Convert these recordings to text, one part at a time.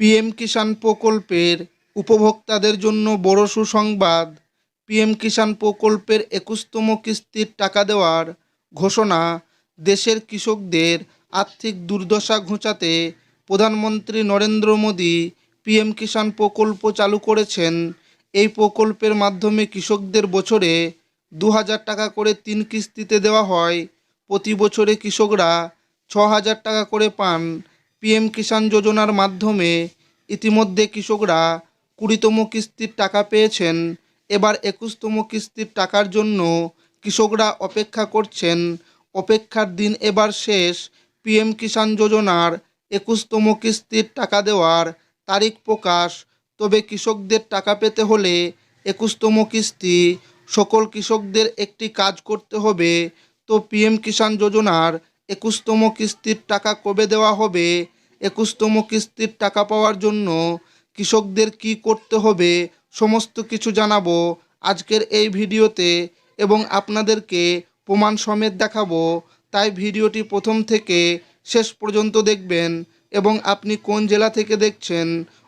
PM Kisan প্রকল্পের উপভোক্তাদের জন্য বড় সুসংবাদ। পিএম কিষাণ প্রকল্পের একুশতম কিস্তির টাকা দেওয়ার ঘোষণা দেশের কৃষকদের আর্থিক দুর্দশা ঘোচাতে প্রধানমন্ত্রী নরেন্দ্র মোদী পিএম কিষাণ প্রকল্প চালু করেছেন। এই প্রকল্পের মাধ্যমে কৃষকদের বছরে দু হাজার টাকা করে তিন কিস্তিতে দেওয়া হয়। প্রতি বছরে কৃষকরা ছ হাজার টাকা করে পান। পিএম কিষাণ যোজনার মাধ্যমে ইতিমধ্যে কৃষকরা কুড়িতম কিস্তির টাকা পেয়েছেন। এবার একুশতম কিস্তির টাকার জন্য কৃষকরা অপেক্ষা করছেন। অপেক্ষার দিন এবার শেষ। পিএম কিষাণ যোজনার একুশতম কিস্তির টাকা দেওয়ার তারিখ প্রকাশ। তবে কৃষকদের টাকা পেতে হলে একুশতম কিস্তি সকল কৃষকদের একটি কাজ করতে হবে। তো পিএম কিষাণ যোজনার একুশতম কিস্তির টাকা কবে দেওয়া হবে? একুশতম কিস্তির টাকা পাওয়ার জন্য কৃষকদের কি করতে হবে? সমস্ত কিছু জানাব আজকের এই ভিডিওতে এবং আপনাদেরকে প্রমাণ সমেত দেখাবো। তাই ভিডিওটি প্রথম থেকে শেষ পর্যন্ত দেখবেন এবং আপনি কোন জেলা থেকে দেখছেন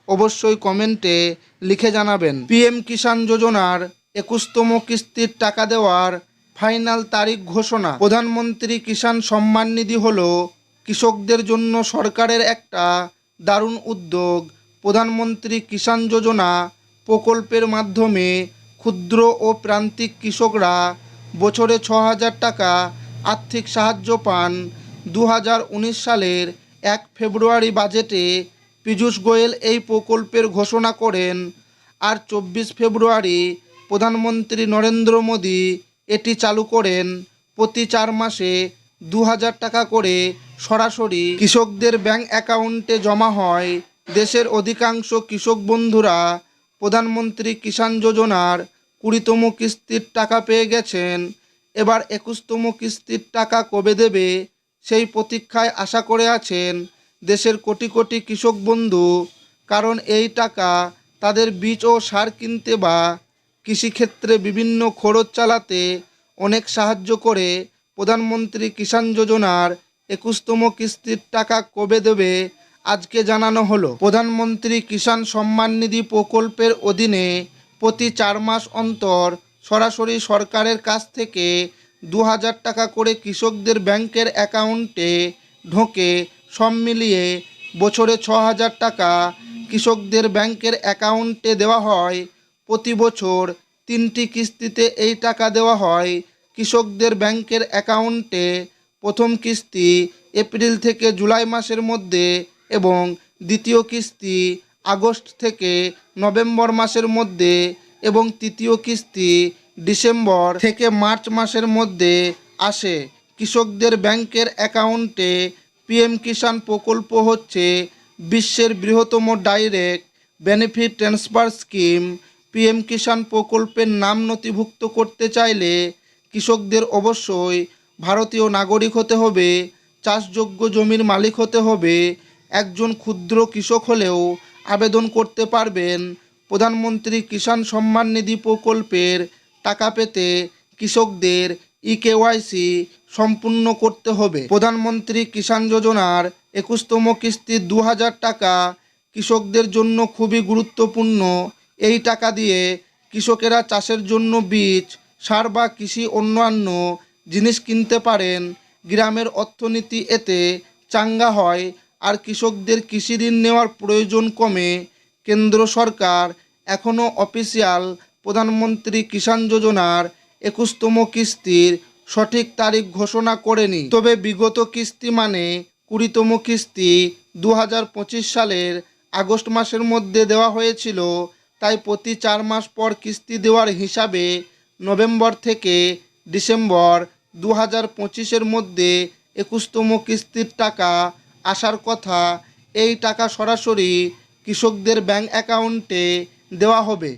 অবশ্যই কমেন্টে লিখে জানাবেন। পিএম কিষাণ যোজনার একুশতম কিস্তির টাকা দেওয়ার ফাইনাল তারিখ ঘোষণা। প্রধানমন্ত্রী কিষাণ সম্মান নিধি হলো কৃষকদের জন্য সরকারের একটা দারুণ উদ্যোগ। প্রধানমন্ত্রী কিষাণ যোজনা প্রকল্পের মাধ্যমে ক্ষুদ্র ও প্রান্তিক কৃষকরা বছরে ছ হাজার টাকা আর্থিক সাহায্য পান। দু হাজার উনিশ সালের এক ফেব্রুয়ারি বাজেটে পীযূষ গোয়েল এই প্রকল্পের ঘোষণা করেন। আর চব্বিশ ফেব্রুয়ারি প্রধানমন্ত্রী নরেন্দ্র মোদী এটি চালু করেন প্রতি চার মাসে দু হাজার টাকা করে সরাসরি কৃষকদের ব্যাংক অ্যাকাউন্টে জমা হয়। দেশের অধিকাংশ কৃষক বন্ধুরা প্রধানমন্ত্রী কিষাণ যোজনার কুড়িতম কিস্তির টাকা পেয়ে গেছেন। এবার একুশতম কিস্তির টাকা কবে দেবে সেই প্রতীক্ষায় আশা করে আছেন দেশের কোটি কোটি কৃষক বন্ধু। কারণ এই টাকা তাদের বীজ ও সার কিনতে বা কৃষিক্ষেত্রে বিভিন্ন খরচ চালাতে অনেক সাহায্য করে প্রধানমন্ত্রী কিষাণ যোজনার একুশতম কিস্তির টাকা কবে দেবে আজকে জানানো হলো। প্রধানমন্ত্রী কিষাণ সম্মান নিধি প্রকল্পের অধীনে প্রতি চার মাস অন্তর সরাসরি সরকারের কাছ থেকে দু হাজার টাকা করে কৃষকদের ব্যাংকের অ্যাকাউন্টে ঢোকে, সব মিলিয়ে বছরে ছ হাজার টাকা কৃষকদের ব্যাংকের অ্যাকাউন্টে দেওয়া হয়। প্রতি বছর তিনটি কিস্তিতে এই টাকা দেওয়া হয়। কৃষকদের ব্যাংকের অ্যাকাউন্টে প্রথম কিস্তি এপ্রিল থেকে জুলাই মাসের মধ্যে এবং দ্বিতীয় কিস্তি আগস্ট থেকে নভেম্বর মাসের মধ্যে এবং তৃতীয় কিস্তি ডিসেম্বর থেকে মার্চ মাসের মধ্যে আসে। কৃষকদের ব্যাংকের অ্যাকাউন্টে পিএম কিষাণ প্রকল্প হচ্ছে বিশ্বের বৃহত্তম direct benefit transfer scheme. PM Kisan প্রকল্পের নাম নথিভুক্ত করতে চাইলে কৃষকদের অবশ্যই ভারতীয় নাগরিক হতে হবে, চাষযোগ্য জমির মালিক হতে হবে, একজন ক্ষুদ্র কৃষক হলেও আবেদন করতে পারবেন। প্রধানমন্ত্রী কিষাণ সম্মান নিধি প্রকল্পের টাকা পেতে কৃষকদের ই কেওয়াইসি সম্পূর্ণ করতে হবে। প্রধানমন্ত্রী কিষাণ যোজনার একুশতম কিস্তি দু হাজার টাকা কৃষকদের জন্য খুবই গুরুত্বপূর্ণ। এই টাকা দিয়ে কৃষকেরা চাষের জন্য বীজ, সার বা কৃষি অন্যান্য জিনিস কিনতে পারেন। গ্রামের অর্থনীতি এতে চাঙ্গা হয় আর কৃষকদের কৃষি ঋণ নেওয়ার প্রয়োজন কমে। কেন্দ্র সরকার এখনও অফিসিয়াল প্রধানমন্ত্রী কিষাণ যোজনার একুশতম কিস্তির সঠিক তারিখ ঘোষণা করেনি। তবে বিগত কিস্তি মানে কুড়িতম কিস্তি দু হাজার পঁচিশ সালের আগস্ট মাসের মধ্যে দেওয়া হয়েছিল। তাই প্রতি চার মাস পর কিস্তি দেওয়ার হিসাবে নভেম্বর থেকে ডিসেম্বর দু হাজার পঁচিশের মধ্যে একুশতম কিস্তির টাকা আসার কথা এই টাকা সরাসরি কৃষকদের ব্যাংক অ্যাকাউন্টে দেওয়া হবে।